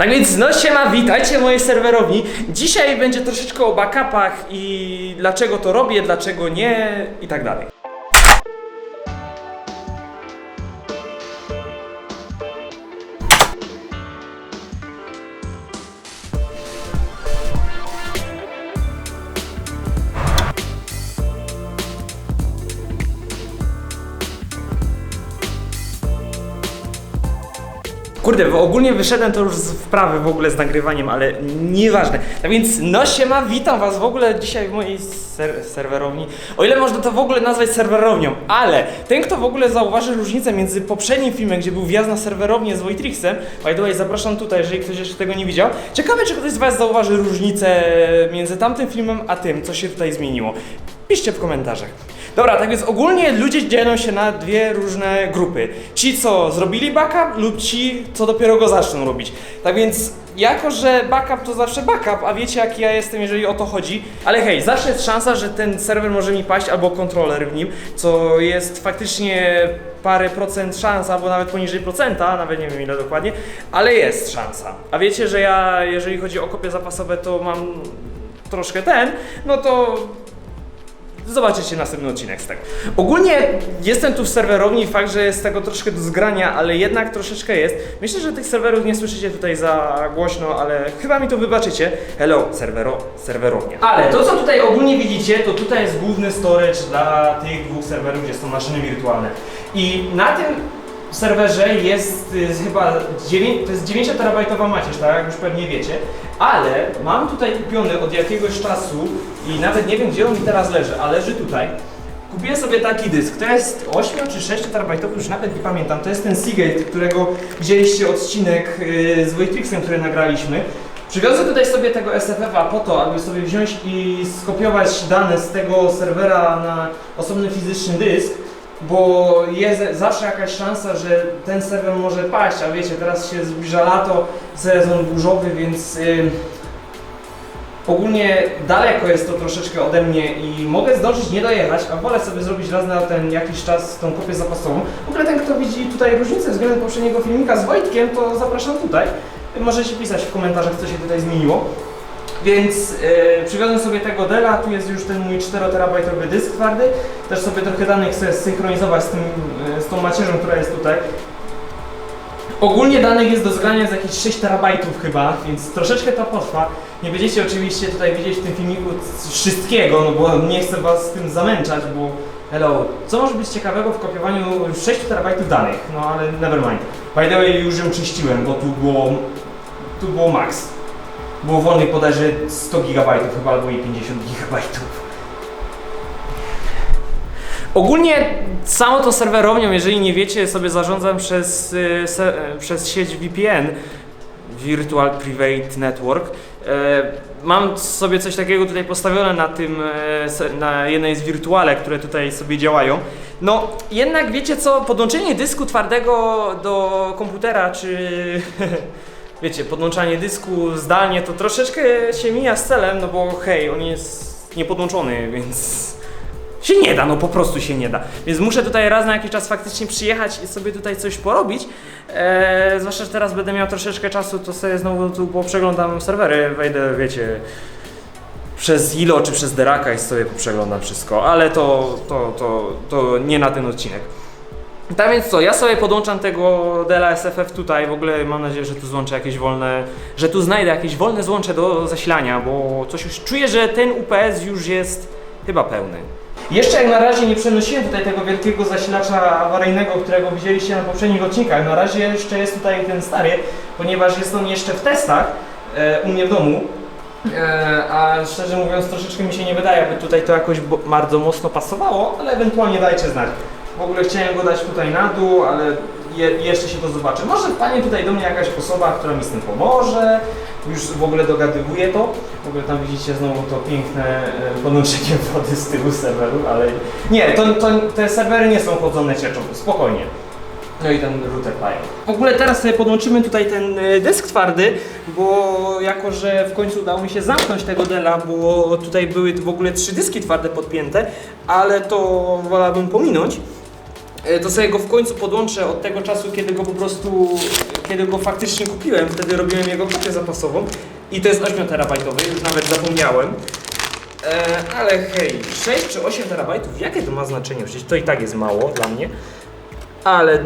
Tak więc no siema, witajcie w mojej serwerowni. Dzisiaj będzie troszeczkę o backupach i dlaczego to robię, dlaczego nie i tak dalej. Kurde, bo ogólnie wyszedłem to już z wprawy w ogóle z nagrywaniem, ale nieważne. Tak więc no siema, witam was w ogóle dzisiaj w mojej ser serwerowni. O ile można to w ogóle nazwać serwerownią, ale ten kto w ogóle zauważy różnicę między poprzednim filmem, gdzie był wjazd na serwerownię z Wojtrixem, by the way zapraszam tutaj, jeżeli ktoś jeszcze tego nie widział. Ciekawe czy ktoś z was zauważy różnicę między tamtym filmem a tym, co się tutaj zmieniło. Piszcie w komentarzach. Dobra, tak więc ogólnie ludzie dzielą się na dwie różne grupy. Ci, co zrobili backup lub ci, co dopiero go zaczną robić. Tak więc jako, że backup to zawsze backup, a wiecie jak ja jestem, jeżeli o to chodzi. Ale hej, zawsze jest szansa, że ten serwer może mi paść albo kontroler w nim, co jest faktycznie parę procent szans, albo nawet poniżej procenta, nawet nie wiem ile dokładnie, ale jest szansa. A wiecie, że ja, jeżeli chodzi o kopie zapasowe, to mam troszkę ten, no to Zobaczycie następny odcinek z tego. Ogólnie jestem tu w serwerowni, fakt, że jest tego troszkę do zgrania, ale jednak troszeczkę jest. Myślę, że tych serwerów nie słyszycie tutaj za głośno, ale chyba mi to wybaczycie. Hello, serwero, serwerownia. Ale to, co tutaj ogólnie widzicie, to tutaj jest główny storage dla tych dwóch serwerów, gdzie są maszyny wirtualne. I na tym serwerze jest y, chyba 9, to jest 9 terabajtowa macierz, tak? Jak już pewnie wiecie, ale mam tutaj kupiony od jakiegoś czasu i nawet nie wiem gdzie on mi teraz leży, a leży tutaj. Kupiłem sobie taki dysk, to jest 8 czy 6 terabajtowy, już nawet nie pamiętam, to jest ten Seagate, którego widzieliście odcinek y, z Wojtrixem, który nagraliśmy. Przywiozę tutaj sobie tego SFF-a po to, aby sobie wziąć i skopiować dane z tego serwera na osobny fizyczny dysk, bo jest zawsze jakaś szansa, że ten serwer może paść, a wiecie, teraz się zbliża lato, sezon burzowy, więc ogólnie daleko jest to troszeczkę ode mnie i mogę zdążyć nie dojechać, a wolę sobie zrobić raz na ten jakiś czas tą kopię zapasową. W ogóle ten, kto widzi tutaj różnicę względem poprzedniego filmika z Wojtkiem, to zapraszam tutaj. Możecie pisać w komentarzach, co się tutaj zmieniło. Więc yy, przywiozłem sobie tego Dela, tu jest już ten mój 4-terabajtowy dysk twardy. Też sobie trochę danych chcę synchronizować z, tym, yy, z tą macierzą, która jest tutaj. Ogólnie danych jest do zgrania z jakieś 6 terabajtów chyba, więc troszeczkę to potrwa. Nie będziecie oczywiście tutaj widzieć w tym filmiku wszystkiego, no bo nie chcę was z tym zamęczać, bo hello, co może być ciekawego w kopiowaniu 6 terabajtów danych? No ale never mind. By the way, już ją czyściłem, bo tu było, tu było max. Było wolnych bodajże 100 GB chyba albo i 50 GB. Ogólnie całą tą serwerownią, jeżeli nie wiecie, sobie zarządzam przez, y, se, y, przez sieć VPN, Virtual Private Network. E, Mam sobie coś takiego tutaj postawione na tym, e, na jednej z wirtuale, które tutaj sobie działają. No, jednak wiecie co, podłączenie dysku twardego do komputera, czy wiecie, podłączanie dysku zdalnie, to troszeczkę się mija z celem, no bo hej, on jest niepodłączony, więc się nie da, no po prostu się nie da. Więc muszę tutaj raz na jakiś czas faktycznie przyjechać i sobie tutaj coś porobić. Eee, zwłaszcza, że teraz będę miał troszeczkę czasu, to sobie znowu tu poprzeglądam serwery, wejdę, wiecie, przez Ilo czy przez Deraka i sobie poprzeglądam wszystko, ale to, to, to, to nie na ten odcinek. Tak więc co, ja sobie podłączam tego Dela SFF tutaj, w ogóle mam nadzieję, że tu złączę jakieś wolne, że tu znajdę jakieś wolne złącze do zasilania, bo coś już czuję, że ten UPS już jest chyba pełny. Jeszcze jak na razie nie przenosiłem tutaj tego wielkiego zasilacza awaryjnego, którego widzieliście na poprzednich odcinkach. Na razie jeszcze jest tutaj ten stary, ponieważ jest on jeszcze w testach e, u mnie w domu. E, a szczerze mówiąc troszeczkę mi się nie wydaje, aby tutaj to jakoś bardzo mocno pasowało, ale ewentualnie dajcie znać. W ogóle chciałem go dać tutaj na dół, ale je, jeszcze się to zobaczy. Może wpadnie tutaj do mnie jakaś osoba, która mi z tym pomoże. Już w ogóle dogadywuję to. W ogóle tam widzicie znowu to piękne e, podłączenie wody z tyłu serweru, ale nie, to, to, te serwery nie są chodzone cieczą, spokojnie. No i ten router Pi. W ogóle teraz sobie podłączymy tutaj ten e, dysk twardy, bo jako, że w końcu udało mi się zamknąć tego Dela, bo tutaj były w ogóle trzy dyski twarde podpięte, ale to wolałbym pominąć. E, To sobie go w końcu podłączę od tego czasu, kiedy go po prostu kiedy go faktycznie kupiłem, wtedy robiłem jego kopię zapasową i to jest 8 terabajtowy, już nawet zapomniałem. E, ale hej, 6 czy 8 terabajtów, jakie to ma znaczenie? Przecież to i tak jest mało dla mnie. Ale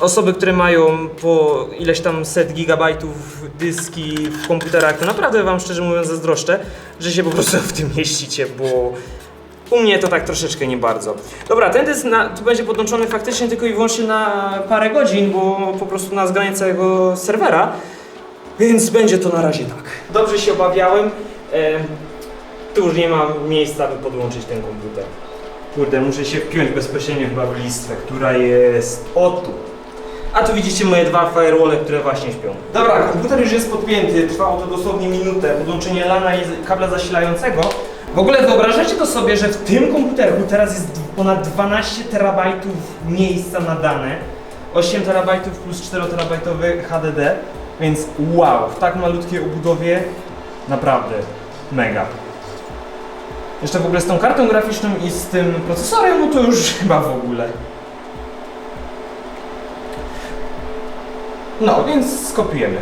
osoby, które mają po ileś tam set gigabajtów dyski w komputerach, to naprawdę wam szczerze mówiąc zazdroszczę, że się po prostu w tym mieścicie, bo u mnie to tak troszeczkę nie bardzo. Dobra, ten dysk na, tu będzie podłączony faktycznie tylko i wyłącznie na parę godzin, bo po prostu na zgranie całego serwera, więc będzie to na razie tak. Dobrze się obawiałem. E, tu już nie ma miejsca, by podłączyć ten komputer. Kurde, muszę się wpiąć bezpośrednio chyba w listwę, która jest o tu. A tu widzicie moje dwa firewalle, które właśnie śpią. Dobra, komputer już jest podpięty, trwało to dosłownie minutę. Podłączenie lana i kabla zasilającego. W ogóle wyobrażacie to sobie, że w tym komputerku teraz jest ponad 12 terabajtów miejsca na dane. 8 terabajtów plus 4 terabajtowy HDD, więc wow, w tak malutkiej obudowie naprawdę mega. Jeszcze w ogóle z tą kartą graficzną i z tym procesorem, no to już chyba w ogóle. No, więc skopiujemy.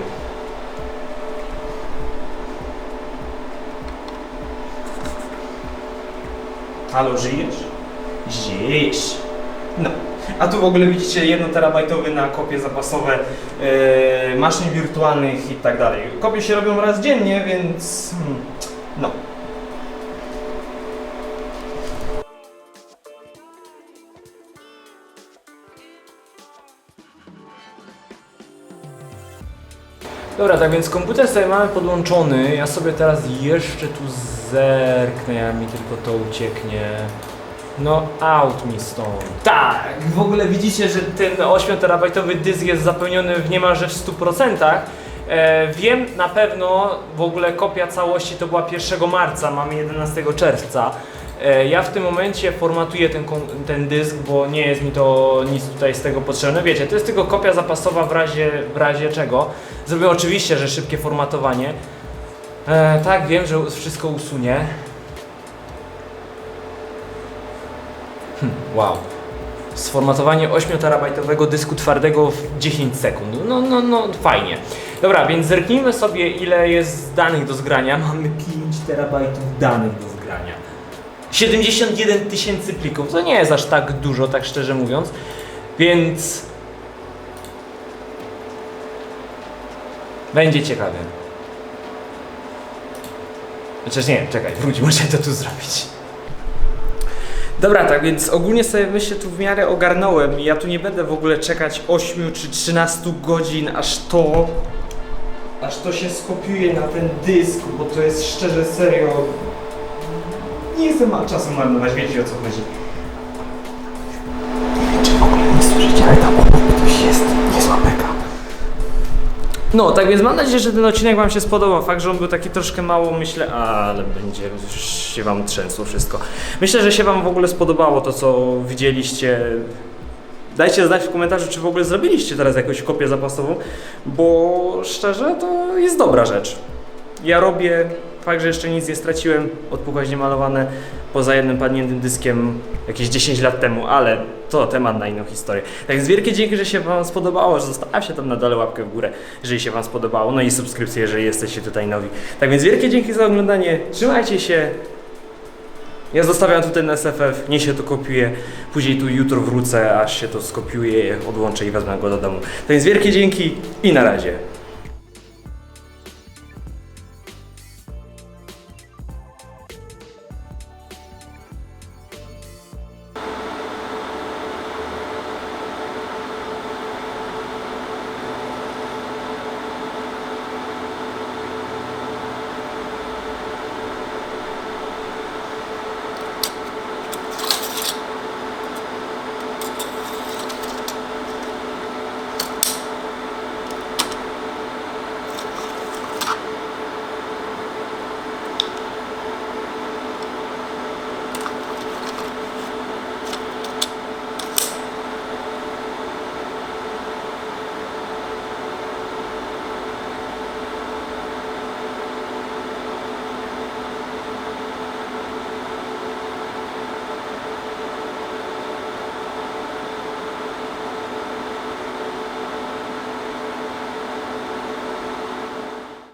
Halo, żyjesz? Żyjesz. No. A tu w ogóle widzicie 1 terabajtowy na kopie zapasowe yy, maszyn wirtualnych i tak dalej. Kopie się robią raz dziennie, więc hmm, no. Dobra, tak więc komputer sobie mamy podłączony. Ja sobie teraz jeszcze tu zerknę, jak mi tylko to ucieknie. No, out mi stąd. Tak, w ogóle widzicie, że ten 8-terabajtowy dysk jest zapełniony w niemalże w 100%. E, wiem na pewno, w ogóle kopia całości to była 1 marca, mamy 11 czerwca. E, ja w tym momencie formatuję ten, ten dysk, bo nie jest mi to nic tutaj z tego potrzebne. Wiecie, to jest tylko kopia zapasowa w razie, w razie czego. Zrobię oczywiście, że szybkie formatowanie. E, tak, wiem, że wszystko usunie. Hmm, wow. Sformatowanie 8-terabajtowego dysku twardego w 10 sekund. No, no, no, fajnie. Dobra, więc zerknijmy sobie, ile jest danych do zgrania. Mamy 5 terabajtów danych do zgrania. 71 tysięcy plików. To nie jest aż tak dużo, tak szczerze mówiąc. Więc. Będzie ciekawie. Chociaż nie, czekaj, wróć, muszę to tu zrobić. Dobra, tak więc ogólnie sobie myślę tu w miarę ogarnąłem. Ja tu nie będę w ogóle czekać 8 czy 13 godzin, aż to. aż to się skopiuje na ten dysk, bo to jest szczerze serio. Nie chcę ma czasu marnować, wiecie o co chodzi. No, tak więc mam nadzieję, że ten odcinek Wam się spodobał. Fakt, że on był taki troszkę mało, myślę, ale będzie się Wam trzęsło wszystko. Myślę, że się Wam w ogóle spodobało to, co widzieliście. Dajcie znać w komentarzu, czy w ogóle zrobiliście teraz jakąś kopię zapasową, bo szczerze to jest dobra rzecz. Ja robię, fakt, że jeszcze nic nie straciłem, odpukać malowane poza jednym padniętym dyskiem jakieś 10 lat temu, ale to temat na inną historię. Tak więc wielkie dzięki, że się Wam spodobało, że zostawcie tam na dole łapkę w górę, jeżeli się Wam spodobało, no i subskrypcję, jeżeli jesteście tutaj nowi. Tak więc wielkie dzięki za oglądanie, trzymajcie się, ja zostawiam tutaj na SFF, nie się to kopiuje, później tu jutro wrócę, aż się to skopiuje, odłączę i wezmę go do domu. Tak więc wielkie dzięki i na razie.